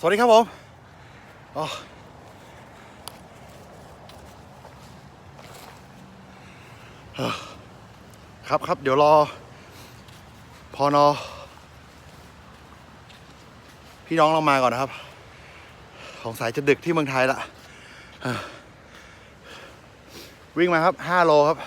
สวัสดีครับผมครับครับเดี๋ยวรอพอนอพี่น้องเรามาก่อนนะครับ ของสายจะดึกที่เมืองไทยละวิ่งมาครับ5โลครับ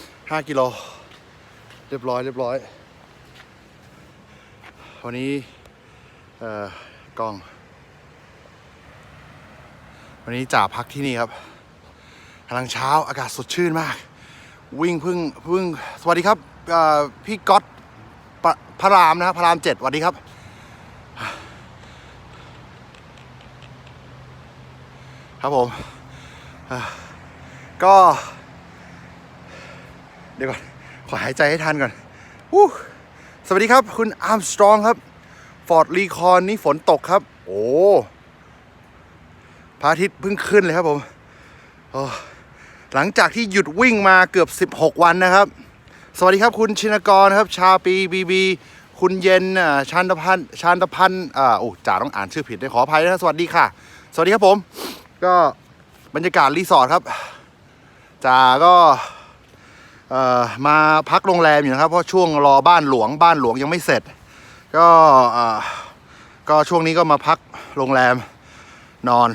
5กิโล เรียบร้อยเรียบร้อย วันนี้กล้อง วันนี้จ่าพักที่นี่ครับกำลังเช้าอากาศสดชื่นมาก วิ่งพึ่งพึ่งสวัสดีครับพี่ก๊อตพระรามนะครับพระรามเจ็ดสวัสดีครับ ครับผมก็ เดี๋ยวก่อน ขอหายใจให้ทันก่อนสวัสดีครับ คุณอาร์มสตรองครับ ฟอร์ดรีคอนนี่ฝนตกครับ โอ้ ระอาทิตย์เพิ่งขึ้นเลยครับผมโอ้หลังจากที่หยุดวิ่งมาเกือบ 16 วันนะครับ สวัสดีครับคุณชินกรครับ ชาปีบีบีคุณเย็นชานตพันชานตพันอ่าโอ้จ่าต้องอ่านชื่อผิดด้วยขออภัยนะสวัสดีค่ะ สวัสดีครับผม ก็บรรยากาศรีสอร์ทครับจ่าก็เอ่อมาพักโรงแรมอยู่นะครับ เพราะช่วงรอบ้านหลวงบ้านหลวงยังไม่เสร็จ ก็อ่อก็ช่วงนี้ก็มาพักโรงแรมนอน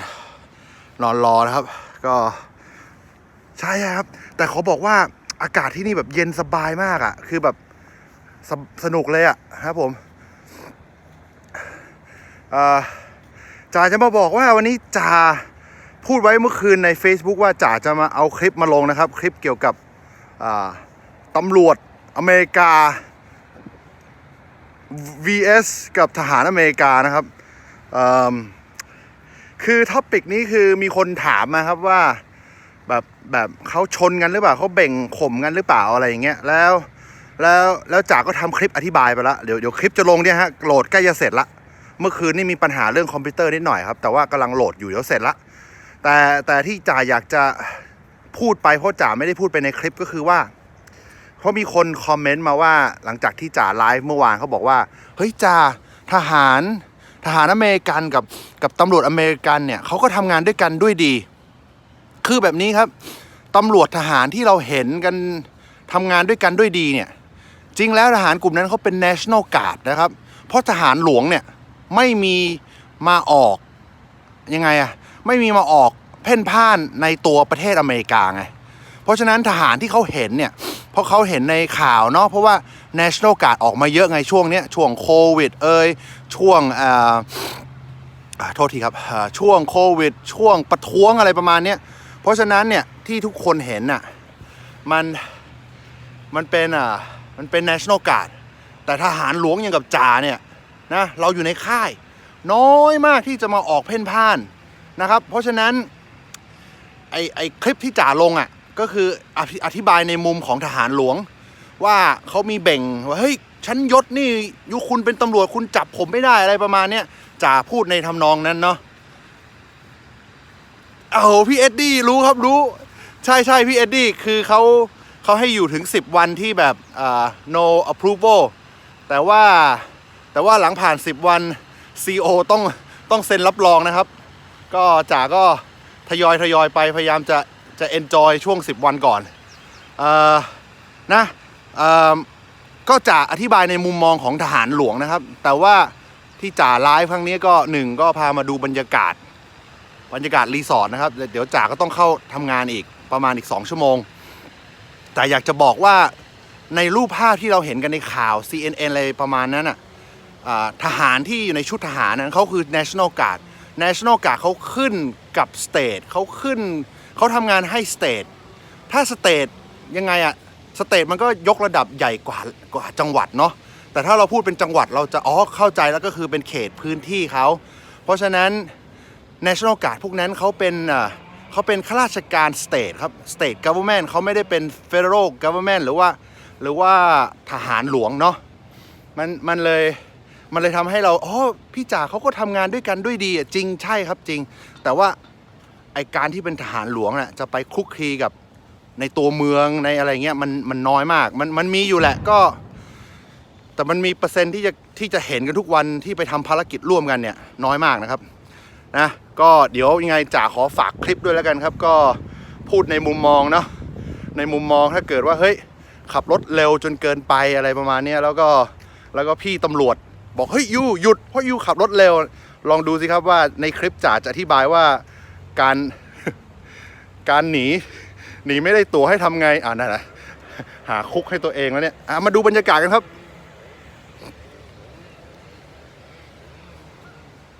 นอนรอนะครับ ก็ใช่ครับ แต่เขาบอกว่าอากาศที่นี่แบบเย็นสบายมากอะ่ะ คือแบบสสนุกเลยอะ่ะครับผมจ่าจะมาบอกว่าวันนี้จ่าพูดไว้เมื่อคืนใน Facebook ว่าจ่าจะมาเอาคลิปมาลงนะครับ คลิปเกี่ยวกับตำรวจอเมริกา vs กับทหารอเมริกานะครับอืม คือท็อปิกนี้คือมีคนถามมาครับว่า แบบแบบเขาชนกันหรือเปล่าเขาเบ่งข่มกันหรือเปล่าอะไรอย่างเงี้ยแล้ว แล้วแล้วจากก็ทำคลิปอธิบายไปแล้วเดี๋ยวเดี๋ยวคลิปจะลงเนี่ยฮะโหลดใกล้จะเสร็จละเมื่อคืนนี่มีปัญหาเรื่องคอมพิวเตอร์นิดหน่อยครับ แต่ว่ากำลังโหลดอยู่เดี๋ยวเสร็จละแต่แต่ที่จ่าอยากจะพูดไปเพราะจ่าไม่ได้พูดไปในคลิปก็คือว่าเพราะมีคนคอมเมนต์มาว่าหลังจากที่จ่าไลฟ์เมื่อวานเขาบอกว่า เฮ้ยจ่าทหาร ทหารอเมริกันกับกับตำรวจอเมริกันเนี่ยเขาก็ทำงานด้วยกันด้วยดี คือแบบนี้ครับตำรวจทหารที่เราเห็นกันทำงานด้วยกันด้วยดีเนี่ยจริงแล้วทหารกลุ่มนั้นเขาเป็น national guard นะครับ เพราะทหารหลวงเนี่ยไม่มีมาออกยังไงอะไม่มีมาออกเพ่นพ่านในตัวประเทศอเมริกาไงเพราะฉะนั้นทหารที่เขาเห็นเนี่ยเพราะเขาเห็นในข่าวเนาะเพราะว่า National Guard ออกมาเยอะไงช่วงเนี้ยช่วงโควิดเอ่ย ช่วงอ่าโทษทีครับช่วงโควิด ช่วงประท้วงอะไรประมาณเนี้ยเพราะฉะนั้นเนี่ยที่ทุกคนเห็นน่ะมันมันเป็นอ่ามันเป็น National Guard แต่ทหารหลวงอย่างกับจ่าเนี่ยนะเราอยู่ในค่าย น้อยมากที่จะมาออกเพ่นพ่านนะครับ เพราะฉะนั้นไอไอคลิปที่จ่าลงอะก็คืออธิอธิบายในมุมของทหารหลวง ว่าเขามีเบ่งว่าเฮ้ย ฉันยศนี่อยุคุณเป็นตำรวจคุณจับผมไม่ได้อะไรประมาณเนี้ยจ่าพูดในทำนองนั้นเนาะเอาพี่เอ็ดดี้รู้ครับรู้ ใช่ใช่พี่เอ็ดดี้คือเขาเขาให้อยู่ถึง 10 วันที่แบบอ่า no approval แต่ว่าแต่ว่าหลังผ่าน 10 วัน CO ต้องต้องเซ็นรับรองนะครับ ก็จ่าก็ทยอยทยอยไปพยายามจะจะ enjoy ช่วง 10 วันก่อนเอ่อนะเอ่อ ก็จะอธิบายในมุมมองของทหารหลวงนะครับ แต่ว่าที่จ่าไลฟ์ครั้งนี้ก็หนึ่งก็พามาดูบรรยากาศ บรรยากาศรีสอร์ทนะครับ เดี๋ยวจ่าก็ต้องเข้าทำงานอีกประมาณอีก 2 ชั่วโมง แต่อยากจะบอกว่าในรูปภาพที่เราเห็นกันในข่าว CNN อะไรประมาณนั้นอะทหารที่อยู่ในชุดทหารนั้นเขาคือ National Guard National Guard เขาขึ้นกับ State เขาขึ้นเขาทำงานให้ State ถ้า State ยังไงอะ สเตทมันก็ยกระดับใหญ่กว่ากว่าจังหวัดเนาะแต่ถ้าเราพูดเป็นจังหวัดเราจะอ๋อเข้าใจแล้วก็คือเป็นเขตพื้นที่เขา เพราะฉะนั้น National Guard พวกนั้นเขาเป็นเขาเป็นข้าราชการ State ครับ State Government เขาไม่ได้เป็น Federal Government หรือว่าหรือว่าทหารหลวงเนาะมันมันเลยมันเลยทำให้เราอ๋อพี่จ่าเขาก็ทำงานด้วยกันด้วยดีอะจริงใช่ครับจริง แต่ว่าไอการที่เป็นทหารหลวงน่ะจะไปคุกคีกับ ในตัวเมืองในอะไรเงี้ยมันมันน้อยมาก มันมันมีอยู่แหละก็ แต่มันมีเปอร์เซ็นต์ที่จะที่จะเห็นกันทุกวันที่ไปทำภารกิจร่วมกันเนี่ย น้อยมากนะครับนะก็เดี๋ยวยังไงจ่าขอฝากคลิปด้วยแล้วกันครับ ก็พูดในมุมมองเนาะในมุมมองถ้าเกิดว่าเฮ้ยขับรถเร็วจนเกินไปอะไรประมาณนี้แล้วก็แล้วก็พี่ตำรวจ บอกเฮ้ยยูหยุดเพราะยูขับรถเร็ว ลองดูสิครับว่าในคลิปจ่าจะอธิบายว่าการการหนี หนีไม่ได้ตั๋วให้ทำไงอ่านั่นแหละหาคุกให้ตัวเองแล้วเนี่ยอะมาดูบรรยากาศกันครับ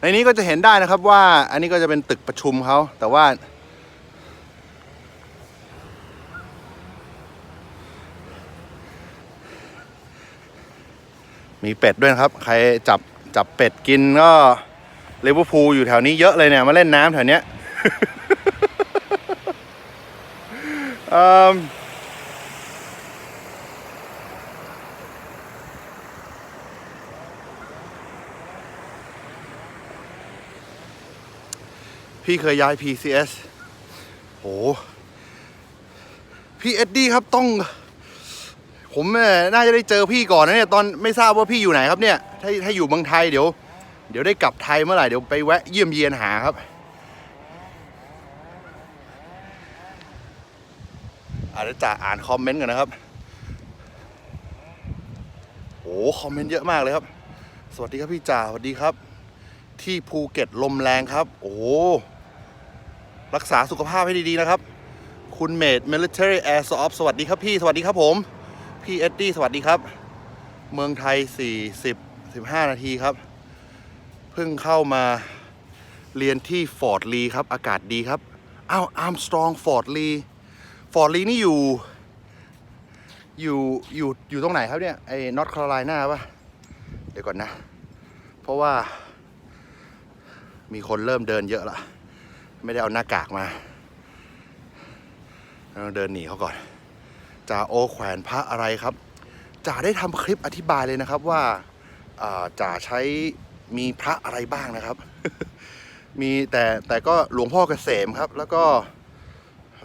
ในนี้ก็จะเห็นได้นะครับว่า อันนี้ก็จะเป็นตึกประชุมเขาแต่ว่า มีเป็ดด้วยนะครับ ใครจับจับเป็ดกินก็เลเวอร์พูลอยู่แถวนี้เยอะเลยเนี่ย มาเล่นน้ำแถวเนี้ย เอิ่มพี่เคยย้าย PCS โห พี่เอ็ดดี้ครับต้อง ผมเนี่ยน่าจะได้เจอพี่ก่อนนะเนี่ยตอนไม่ทราบว่าพี่อยู่ไหนครับเนี่ย ถ้าถ้าอยู่เมืองไทยเดี๋ยว เดี๋ยวได้กลับไทยเมื่อไหร่เดี๋ยวไปแวะเยี่ยมเยียนหาครับ อาจจะจะอ่านคอมเมนต์กันนะครับโอ้คอมเมนต์เยอะมากเลยครับ สวัสดีครับพี่จ่าสวัสดีครับ ที่ภูเก็ตลมแรงครับ โอ้รักษาสุขภาพให้ดีๆนะครับ คุณเมด military air soft สวัสดีครับพี่ สวัสดีครับผม พี่เอ็ดดี้สวัสดีครับ เมืองไทย 40 15 นาทีครับ เพิ่งเข้ามาเรียนที่ฟอร์ดลีครับ อากาศดีครับ อ้าวอาร์มสตรองฟอร์ดลี ฟอร์ลีนี่อยู่ อยู่อยู่อยู่ตรงไหนครับเนี่ยไอ้นอตแคโรไลนาป่ะเดี๋ยวก่อนนะ เพราะว่า มีคนเริ่มเดินเยอะละไม่ได้เอาหน้ากากมาเราเดินหนีเขาก่อนจ่าโอแขวนพระอะไรครับจ่าได้ทำคลิปอธิบายเลยนะครับว่าอ่าจ่าใช้มีพระอะไรบ้างนะครับ มีแต่แต่ก็หลวงพ่อเกษมครับ แล้วก็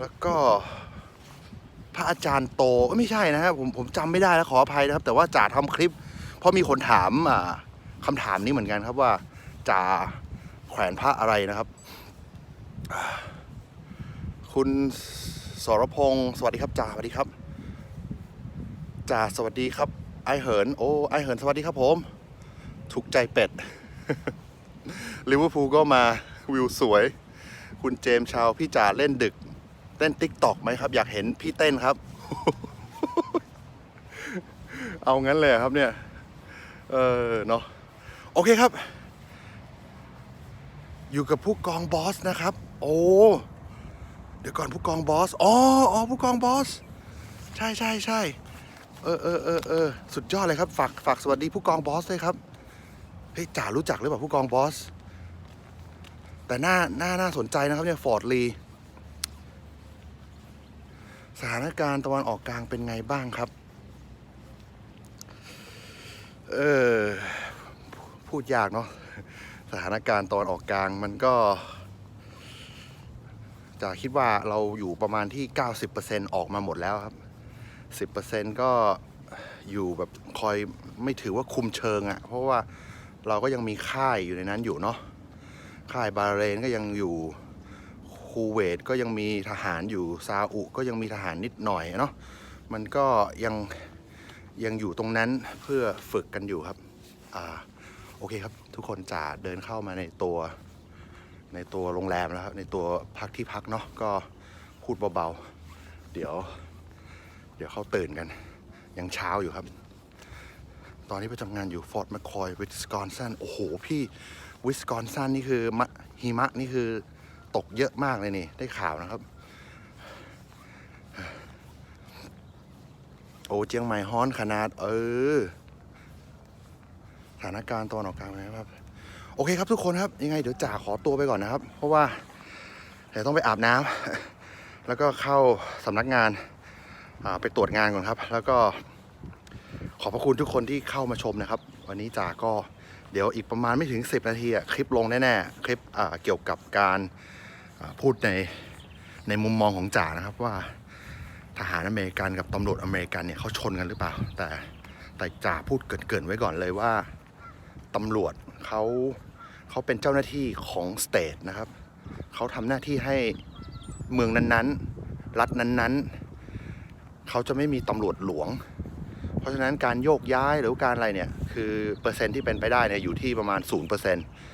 แล้วก็ พระอาจารย์โตไม่ใช่นะครับผมผมจำไม่ได้แล้วขออภัยนะครับ แต่ว่าจ่าทำคลิป เพราะมีคนถามอ่าคำถามนี้เหมือนกันครับว่าจ่าแขวนพระอะไรนะครับ คุณสรพงศ์สวัสดีครับจ่าสวัสดีครับจ่าสวัสดีครับ ไอเหิน โอ้ไอเหินสวัสดีครับผม ถูกใจเป็ดลิเวอร์พูลก็มาวิวสวย คุณเจมส์ชาวพี่จ่าเล่นดึก เต้นติ๊กตอกไหมครับ อยากเห็นพี่เต้นครับ เอางั้นเลยเหรอครับเนี่ย เออเนาะโอเคครับ อยู่กับผู้กองบอสนะครับ โอ้เดี๋ยวก่อนผู้กองบอสอ๋ออ๋อผู้กองบอส ใช่ใช่ใช่เออเออเออเออสุดยอดเลยครับ ฝากฝากสวัสดีผู้กองบอสด้วยครับเฮ้ยจ่ารู้จักหรือเปล่าผู้กองบอส แต่หน่าหน่าน่าสนใจนะครับเนี่ยฟอร์ดลี สถานการณ์ตะวันออกกลางเป็นไงบ้างครับ เออ พูดยากเนาะ สถานการณ์ตะวันออกกลางมันก็ จะคิดว่าเราอยู่ประมาณที่ 90%ออกมาหมดแล้วครับ 10%ก็อยู่แบบคอยไม่ถือว่าคุมเชิงอะ่ะ เพราะว่าเราก็ยังมีค่ายอยู่ในนั้นอยู่เนาะ ค่ายบาเรนก็ยังอยู่ คูเวตก็ยังมีทหารอยู่ซาอุก็ยังมีทหารนิดหน่อยเนาะมันก็ยังยังอยู่ตรงนั้นเพื่อฝึกกันอยู่ครับอ่าโอเคครับ ทุกคนจะเดินเข้ามาในตัวในตัวโรงแรมแล้วครับในตัวพักที่พักเนาะก็พูดเบาๆ เดี๋ยว เดี๋ยวเขาตื่นกัน ยังเช้าอยู่ครับ ตอนนี้ไปทำงานอยู่ฟอร์ดแมคคอยวิสคอนซันโอ้โห พี่วิสคอนซันนี่คือมหิมะนี่คือ ตกเยอะมากเลยนี่ ได้ข่าวนะครับ โอ้เจียงใหม่ฮ้อนขนาด เออ สถานการณ์ตอนออกกลางนะครับ โอเคครับทุกคนครับ ยังไงเดี๋ยวจ่าขอตัวไปก่อนนะครับ เพราะว่าเดี๋ยวต้องไปอาบน้ำแล้วก็เข้าสำนักงานาไปตรวจงานก่อนครับ แล้วก็ขอบพระคุณทุกคนที่เข้ามาชมนะครับ วันนี้จ่าก็เดี๋ยวอีกประมาณไม่ถึง 10 นาทีอะคลิปลงแน่ๆ คลิปเกี่ยวกับการ พูดในในมุมมองของจ่านะครับว่าทหารอเมริกันกับตำรวจอเมริกันเนี่ยเขาชนกันหรือเปล่า แต่แต่จ่าพูดเกินๆไว้ก่อนเลยว่าตำรวจเขาเขาเป็นเจ้าหน้าที่ของสเตทนะครับเขาทำหน้าที่ให้เมืองนั้นๆ รัฐนั้นๆ เขาจะไม่มีตำรวจหลวง เพราะฉะนั้นการโยกย้ายหรือการอะไรเนี่ย คือเปอร์เซ็นต์ที่เป็นไปได้เนี่ยอยู่ที่ประมาณ 0%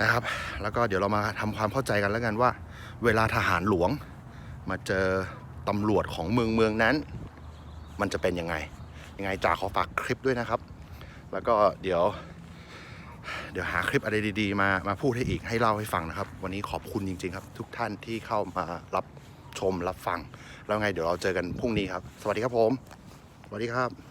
นะครับ แล้วก็เดี๋ยวเรามาทำความเข้าใจกันแล้วกันว่า เวลาทหารหลวง มาเจอตำรวจของเมืองเมืองนั้น มันจะเป็นยังไง ยังไงจ่าขอฝากคลิปด้วยนะครับ แล้วก็เดี๋ยว เดี๋ยวหาคลิปอะไรดี ๆ มามาพูดให้อีกให้เล่าให้ฟังนะครับ วันนี้ขอบคุณจริง ๆ ครับ ทุกท่านที่เข้ามารับชมรับฟัง แล้วไงเดี๋ยวเราเจอกันพรุ่งนี้ครับ สวัสดีครับผมสวัสดีครับ